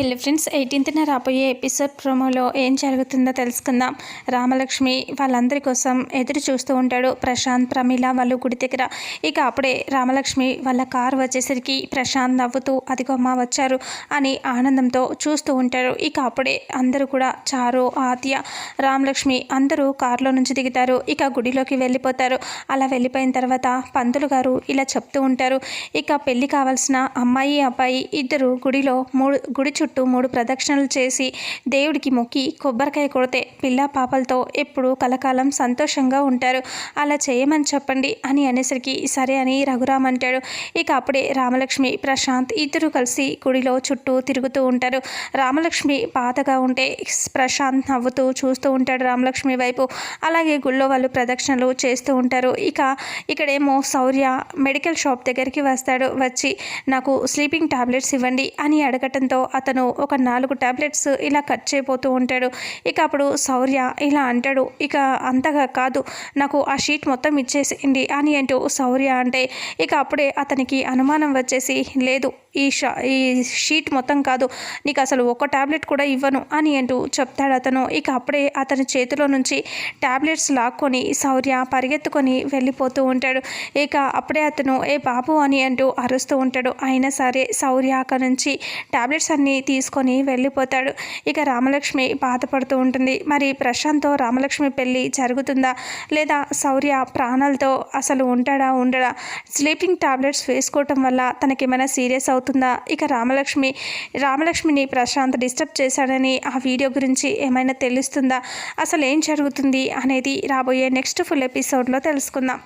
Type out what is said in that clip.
Hello friends ఎయిటీన్త్న రాబోయే episode ప్రోమోలో ఏం జరుగుతుందో తెలుసుకుందాం. రామలక్ష్మి వాళ్ళందరి కోసం ఎదురు చూస్తూ ఉంటాడు ప్రశాంత్ ప్రమీల వాళ్ళు గుడి దగ్గర. ఇక అప్పుడే రామలక్ష్మి వాళ్ళ కారు వచ్చేసరికి ప్రశాంత్ నవ్వుతూ అదిగోమ్మ వచ్చారు అని ఆనందంతో చూస్తూ ఉంటారు. ఇక అప్పుడే అందరూ కూడా చారు ఆద్య రామలక్ష్మి అందరూ కారులో నుంచి దిగుతారు. ఇక గుడిలోకి వెళ్ళిపోతారు. అలా వెళ్ళిపోయిన తర్వాత పంతులు గారు ఇలా చెప్తూ ఉంటారు. ఇక పెళ్ళి కావాల్సిన అమ్మాయి అబ్బాయి ఇద్దరు గుడిలో మూడు గుడి చుట్టూ చుట్టూ మూడు ప్రదక్షిణలు చేసి దేవుడికి మొక్కి కొబ్బరికాయ కొడితే పిల్ల పాపలతో ఎప్పుడూ కలకాలం సంతోషంగా ఉంటారు. అలా చేయమని చెప్పండి అని అనేసరికి సరే అని రఘురామ్ అంటాడు. ఇక అప్పుడే రామలక్ష్మి ప్రశాంత్ ఇద్దరు కలిసి గుడిలో చుట్టూ తిరుగుతూ ఉంటారు. రామలక్ష్మి పాతగా ఉంటే ప్రశాంత్ నవ్వుతూ చూస్తూ ఉంటాడు రామలక్ష్మి వైపు. అలాగే గుళ్ళో వాళ్ళు ప్రదక్షిణలు చేస్తూ ఉంటారు. ఇక ఇక్కడేమో శౌర్య మెడికల్ షాప్ దగ్గరికి వస్తాడు. వచ్చి నాకు స్లీపింగ్ టాబ్లెట్స్ ఇవ్వండి అని అడగటంతో అతను ఒక నాలుగు టాబ్లెట్స్ ఇలా కట్ చేయబోతూ ఉంటాడు. ఇక అప్పుడు శౌర్య ఇలా అంటాడు ఇక అంతగా కాదు నాకు ఆ షీట్ మొత్తం ఇచ్చేసింది అని అంటూ శౌర్య అంటే ఇక అప్పుడే అతనికి అనుమానం వచ్చేసి లేదు ఈ షా ఈ షీట్ మొత్తం కాదు నీకు అసలు ఒక టాబ్లెట్ కూడా ఇవ్వను అని అంటూ చెప్తాడు అతను. ఇక అప్పుడే అతని చేతిలో నుంచి ట్యాబ్లెట్స్ లాక్కొని శౌర్య పరిగెత్తుకొని వెళ్ళిపోతూ ఉంటాడు. ఇక అప్పుడే అతను ఏ బాబు అని అంటూ అరుస్తూ ఉంటాడు. అయినా సరే శౌర్య అక్కడి నుంచి ట్యాబ్లెట్స్ అన్నీ తీసుకొని వెళ్ళిపోతాడు. ఇక రామలక్ష్మి బాధపడుతూ ఉంటుంది. మరి ప్రశాంత్తో రామలక్ష్మి పెళ్ళి జరుగుతుందా? లేదా శౌర్య ప్రాణాలతో అసలు ఉంటాడా ఉండడా? స్లీపింగ్ టాబ్లెట్స్ వేసుకోవటం వల్ల తనకి ఏమైనా సీరియస్ అవుతుందా ఇక రామలక్ష్మి రామలక్ష్మిని ప్రశాంత్ డిస్టర్బ్ చేశాడని ఆ వీడియో గురించి ఏమైనా తెలుస్తుందా? అసలు ఏం జరుగుతుంది అనేది రాబోయే నెక్స్ట్ ఫుల్ ఎపిసోడ్లో తెలుసుకుందాం.